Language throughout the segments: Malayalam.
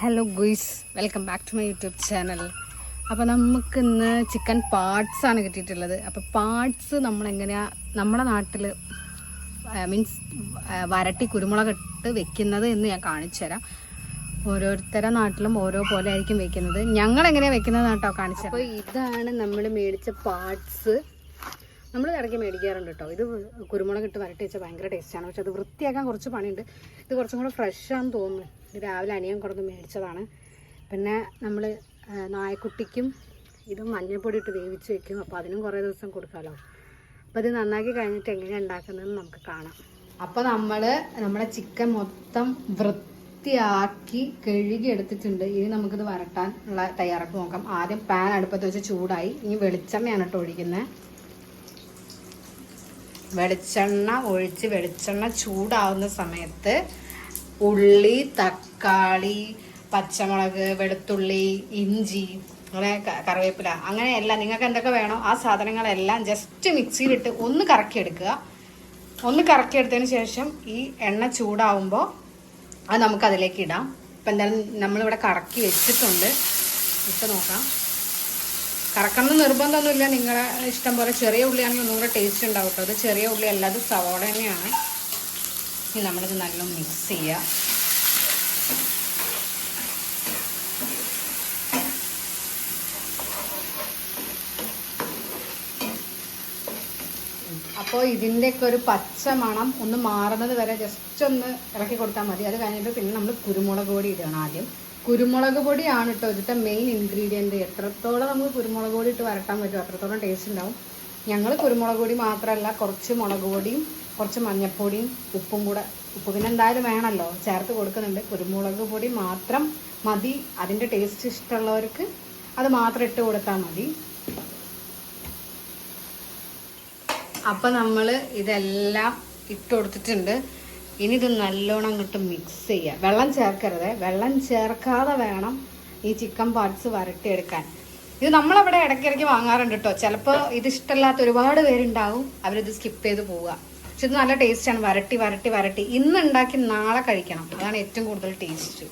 Hello guys welcome back to my YouTube channel അപ്പോൾ നമുക്കിന്ന് ചിക്കൻ പാർട്സ് ആണ് കിട്ടിയിട്ടുള്ളത്. അപ്പോൾ പാർട്സ് നമ്മളെങ്ങനെയാണ് നമ്മുടെ നാട്ടിൽ മീൻസ് വരട്ടി കുരുമുളക് ഇട്ട് വെക്കുന്നത് എന്ന് ഞാൻ കാണിച്ചു തരാം. ഓരോരുത്തരുടെ നാട്ടിലും ഓരോ പോലെ ആയിരിക്കും വെക്കുന്നത്. ഞങ്ങൾ എങ്ങനെയാണ് വെക്കുന്നത് കേട്ടോ കാണിച്ചു അപ്പോൾ ഇതാണ് നമ്മൾ മേടിച്ച പാർട്സ് നമ്മൾ ഇടയ്ക്ക് മേടിക്കാറുണ്ട് കേട്ടോ. ഇത് കുരുമുളക് ഇട്ട് വരട്ടി വെച്ചാൽ ഭയങ്കര ടേസ്റ്റാണ് പക്ഷെ അത് വൃത്തിയാക്കാൻ കുറച്ച് പണിയുണ്ട്. ഇത് കുറച്ചും കൂടെ ഫ്രഷാന്ന് തോന്നുന്നു. രാവിലെ അനിയൻ കുറഞ്ഞ് മേടിച്ചതാണ്. പിന്നെ നമ്മൾ നായക്കുട്ടിക്കും ഇത് മഞ്ഞൾപ്പൊടി ഇട്ട് വേവിച്ച് വെക്കും. അപ്പോൾ അതിനും കുറേ ദിവസം കൊടുക്കാമല്ലോ അപ്പോൾ ഇത് നന്നാക്കി കഴിഞ്ഞിട്ട് എങ്ങനെയാണ് ഉണ്ടാക്കുന്നതെന്ന് നമുക്ക് കാണാം. അപ്പോൾ നമ്മൾ നമ്മുടെ ചിക്കൻ മൊത്തം വൃത്തിയാക്കി കഴുകി എടുത്തിട്ടുണ്ട് ഇനി നമുക്കിത് വരട്ടാൻ ഉള്ള തയ്യാറെടുപ്പ് നോക്കാം. ആദ്യം പാൻ അടുപ്പത്ത് വെച്ച് ചൂടായി. ഇനി വെളിച്ചെണ്ണയാണ് കേട്ടോ ഒഴിക്കുന്നത് വെളിച്ചെണ്ണ ഒഴിച്ച് വെളിച്ചെണ്ണ ചൂടാവുന്ന സമയത്ത് ഉള്ളി തക്കാളി പച്ചമുളക് വെളുത്തുള്ളി ഇഞ്ചി അങ്ങനെ കറിവേപ്പില അങ്ങനെയെല്ലാം നിങ്ങൾക്ക് എന്തൊക്കെ വേണോ ആ സാധനങ്ങളെല്ലാം ജസ്റ്റ് മിക്സിയിലിട്ട് ഒന്ന് കറക്കിയെടുക്കുക. ഒന്ന് കറക്കിയെടുത്തതിന് ശേഷം ഈ എണ്ണ ചൂടാവുമ്പോൾ അത് നമുക്ക് അതിലേക്ക് ഇടാം. ഇപ്പം എന്തായാലും നമ്മളിവിടെ കറക്കി വെച്ചിട്ടുണ്ട്. ഇട്ട് നോക്കാം. കറക്കണം എന്ന് നിർബന്ധമൊന്നുമില്ല. നിങ്ങളുടെ ഇഷ്ടം പോലെ ചെറിയ ഉള്ളിയാണെങ്കിൽ ഒന്നും കൂടെ ടേസ്റ്റ് ഉണ്ടാവും കേട്ടോ. അത് ചെറിയ ഉള്ളി അല്ലാതെ സവോള തന്നെയാണ്. ഇനി നമ്മളിത് നല്ല മിക്സ് ചെയ്യുക അപ്പോൾ ഇതിന്റെയൊക്കെ ഒരു പച്ച മണം ഒന്ന് മാറുന്നത് വരെ ജസ്റ്റ് ഒന്ന് ഇറക്കി കൊടുത്താൽ മതി. അത് കഴിഞ്ഞിട്ട് പിന്നെ നമ്മൾ കുരുമുളക് പൊടി ഇടണം ആദ്യം. കുരുമുളക് പൊടിയാണ് കേട്ടോ ഇതിന്റെ മെയിൻ ഇൻഗ്രീഡിയന്റ് എത്രത്തോളം നമുക്ക് കുരുമുളക് പൊടി ഇട്ട് വരട്ടാൻ പറ്റും അത്രത്തോളം ടേസ്റ്റ് ഉണ്ടാവും. ഞങ്ങൾ കുരുമുളക് പൊടി മാത്രമല്ല കുറച്ച് മുളക് പൊടിയും കുറച്ച് മഞ്ഞൾപ്പൊടിയും ഉപ്പും കൂടെ. ഉപ്പ് പിന്നെ എന്തായാലും വേണമല്ലോ. ചേർത്ത് കൊടുക്കുന്നുണ്ട്. കുരുമുളക് പൊടി മാത്രം മതി. അതിന്റെ ടേസ്റ്റ് ഇഷ്ടമുള്ളവർക്ക് അത് മാത്രം ഇട്ട് കൊടുത്താൽ മതി. അപ്പം നമ്മൾ ഇതെല്ലാം ഇട്ട് കൊടുത്തിട്ടുണ്ട്. ഇനി ഇത് നല്ലോണം അങ്ങോട്ട് മിക്സ് ചെയ്യുക വെള്ളം ചേർക്കരുത്. വെള്ളം ചേർക്കാതെ വേണം ഈ ചിക്കൻ പാർട്സ് വരട്ടിയെടുക്കാൻ. ഇത് നമ്മളവിടെ ഇടയ്ക്കിടയ്ക്ക് വാങ്ങാറുണ്ട് കേട്ടോ. ചിലപ്പോൾ ഇത് ഇഷ്ടമല്ലാത്ത ഒരുപാട് പേരുണ്ടാവും. അവരിത് സ്കിപ്പ് ചെയ്ത് പോവുക. പക്ഷെ ഇത് നല്ല ടേസ്റ്റാണ്. വരട്ടി വരട്ടി വരട്ടി. ഇന്ന് ഉണ്ടാക്കി നാളെ കഴിക്കണം. അതാണ് ഏറ്റവും കൂടുതൽ ടേസ്റ്റ്.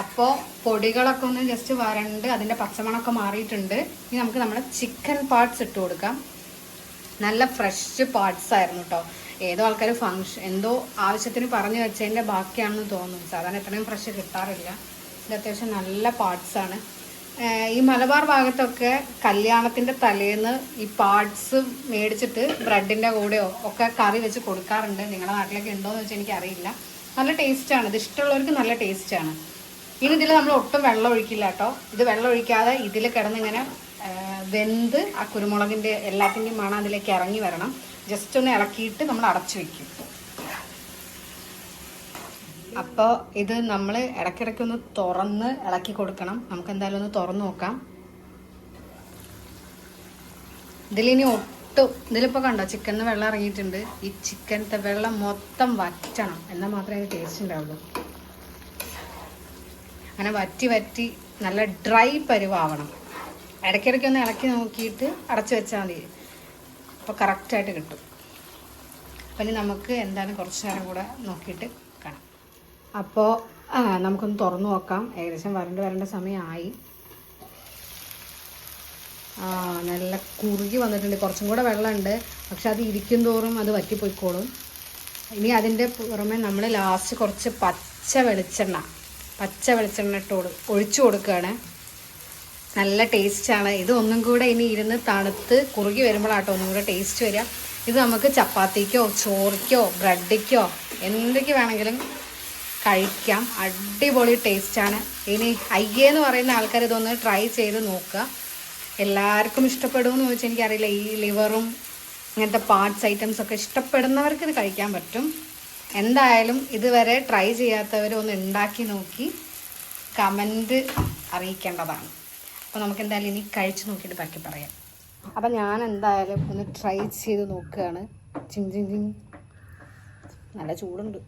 അപ്പോൾ പൊടികളൊക്കെ ഒന്ന് ജസ്റ്റ് വരണ്ട് അതിന്റെ പച്ചമണമൊക്കെ മാറിയിട്ടുണ്ട്. ഇനി നമുക്ക് നമ്മുടെ ചിക്കൻ പാർട്സ് ഇട്ട് കൊടുക്കാം. നല്ല ഫ്രഷ് പാർട്സ് ആയിരുന്നു കേട്ടോ ഏതോ ആൾക്കാർ ഫങ്ഷൻ എന്തോ ആവശ്യത്തിന് പറഞ്ഞു വെച്ചതിന്റെ ബാക്കിയാണെന്ന് തോന്നുന്നു. സാധാരണ എത്രയും ഫ്രഷ് കിട്ടാറില്ല. ഇത് അത്യാവശ്യം നല്ല പാർട്സ് ആണ്. ഏഹ് ഈ മലബാർ ഭാഗത്തൊക്കെ കല്യാണത്തിന്റെ തലേന്ന് ഈ പാർട്സ് മേടിച്ചിട്ട് ബ്രെഡിന്റെ കൂടെയോ ഒക്കെ കറി വെച്ച് കൊടുക്കാറുണ്ട്. നിങ്ങളുടെ നാട്ടിലൊക്കെ ഉണ്ടോ എന്ന് വെച്ചാൽ എനിക്കറിയില്ല. നല്ല ടേസ്റ്റാണ് ഇത് ഇഷ്ടമുള്ളവർക്ക് നല്ല ടേസ്റ്റാണ് ഇനി ഇതിൽ നമ്മൾ ഒട്ടും വെള്ളം ഒഴിക്കില്ല കേട്ടോ. ഇത് വെള്ളം ഒഴിക്കാതെ ഇതിൽ കിടന്നിങ്ങനെ വെന്ത് ആ കുരുമുളകിന്റെ എല്ലാത്തിന്റെയും മണം അതിലേക്ക് ഇറങ്ങി വരണം. ജസ്റ്റ് ഒന്ന് ഇളക്കിയിട്ട് നമ്മൾ അടച്ചു വെക്കും. അപ്പോൾ ഇത് നമ്മൾ ഇടയ്ക്കിടയ്ക്ക് ഒന്ന് തുറന്ന് ഇളക്കി കൊടുക്കണം. നമുക്ക് എന്തായാലും ഒന്ന് തുറന്ന് നോക്കാം. ഇതിലിനി ഒട്ടും ഇതിലിപ്പോൾ കണ്ടോ ചിക്കനിൽ വെള്ളം ഇറങ്ങിയിട്ടുണ്ട്. ഈ ചിക്കനത്തെ വെള്ളം മൊത്തം വറ്റണം. എന്നാൽ മാത്രമേ അതിന് ടേസ്റ്റ് ഉണ്ടാവുള്ളൂ. അങ്ങനെ വറ്റി വറ്റി നല്ല ഡ്രൈ പരുവാവണം. ഇടയ്ക്കിടയ്ക്ക് ഒന്ന് ഇളക്കി നോക്കിയിട്ട് അടച്ചു വെച്ചാൽ മതി. അപ്പോൾ കറക്റ്റായിട്ട് കിട്ടും. അപ്പം ഇനി നമുക്ക് എന്താണ് കുറച്ച് നേരം കൂടെ നോക്കിയിട്ട് കാണാം. അപ്പോൾ നമുക്കൊന്ന് തുറന്നു നോക്കാം. ഏകദേശം വരണ്ട് വരേണ്ട സമയമായി. നല്ല കുറുകി വന്നിട്ടുണ്ട്. കുറച്ചും കൂടെ വെള്ളമുണ്ട്. പക്ഷെ അത് ഇരിക്കും തോറും അത് വറ്റിപ്പോയിക്കോളും. ഇനി അതിന്റെ പുറമെ നമ്മൾ ലാസ്റ്റ് കുറച്ച് പച്ച വെളിച്ചെണ്ണ പച്ച വെളിച്ചെണ്ണ ഇട്ട് ഒഴിച്ചു കൊടുക്കുകയാണ്. നല്ല ടേസ്റ്റാണ്. ഇത് ഒന്നും കൂടെ ഇനി ഇരുന്ന് തണുത്ത് കുറുകി വരുമ്പോഴാട്ടോ ഒന്നും കൂടെ ടേസ്റ്റ് വരിക. ഇത് നമുക്ക് ചപ്പാത്തിക്കോ ചോറിക്കോ ബ്രെഡിക്കോ എന്തൊക്കെ വേണമെങ്കിലും കഴിക്കാം. അടിപൊളി ടേസ്റ്റാണ് ഇനി അയ്യേന്ന് പറയുന്ന ആൾക്കാർ ഇതൊന്ന് ട്രൈ ചെയ്ത് നോക്കുക. എല്ലാവർക്കും ഇഷ്ടപ്പെടുമെന്ന് ചോദിച്ചാൽ എനിക്കറിയില്ല. ഈ ലിവറും ഇങ്ങനത്തെ പാർട്സ് ഐറ്റംസ് ഒക്കെ ഇഷ്ടപ്പെടുന്നവർക്ക് ഇത് കഴിക്കാൻ പറ്റും. എന്തായാലും ഇതുവരെ ട്രൈ ചെയ്യാത്തവർ ഒന്ന് ഉണ്ടാക്കി നോക്കി കമന്റ് അറിയിക്കേണ്ടതാണ്. അപ്പോൾ നമുക്ക് എന്തായാലും ഇനി കഴിച്ച് നോക്കിയിട്ട് ബാക്കി പറയാം. അപ്പം ഞാൻ എന്തായാലും ഒന്ന് ട്രൈ ചെയ്ത് നോക്കുകയാണ്. ചിങ് ചിങ് ചിങ്. നല്ല ചൂടുണ്ട്.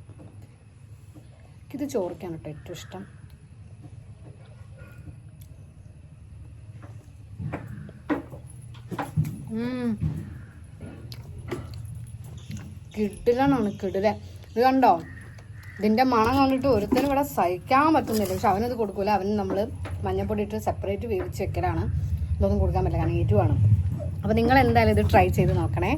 ഇത് ചോറിക്കാണ് കേട്ടോ ഏറ്റവും ഇഷ്ടം. ഉം. കിടിലനാണ് കിടില ഇത് കണ്ടോ? ഇതിന്റെ മണം കണ്ടിട്ട് ഒരുത്തരും ഇവിടെ സഹിക്കാൻ പറ്റുന്നില്ല. പക്ഷെ അവനത് കൊടുക്കൂല. അവന് നമ്മൾ മഞ്ഞപ്പൊടി ഇട്ട് സെപ്പറേറ്റ് വേവിച്ച് വെക്കലാണ്. ഇതൊന്നും കൊടുക്കാൻ പറ്റില്ല. കാരണം ഏറ്റുവാണ്. അപ്പോൾ നിങ്ങൾ എന്തായാലും ഇത് ട്രൈ ചെയ്ത് നോക്കണേ.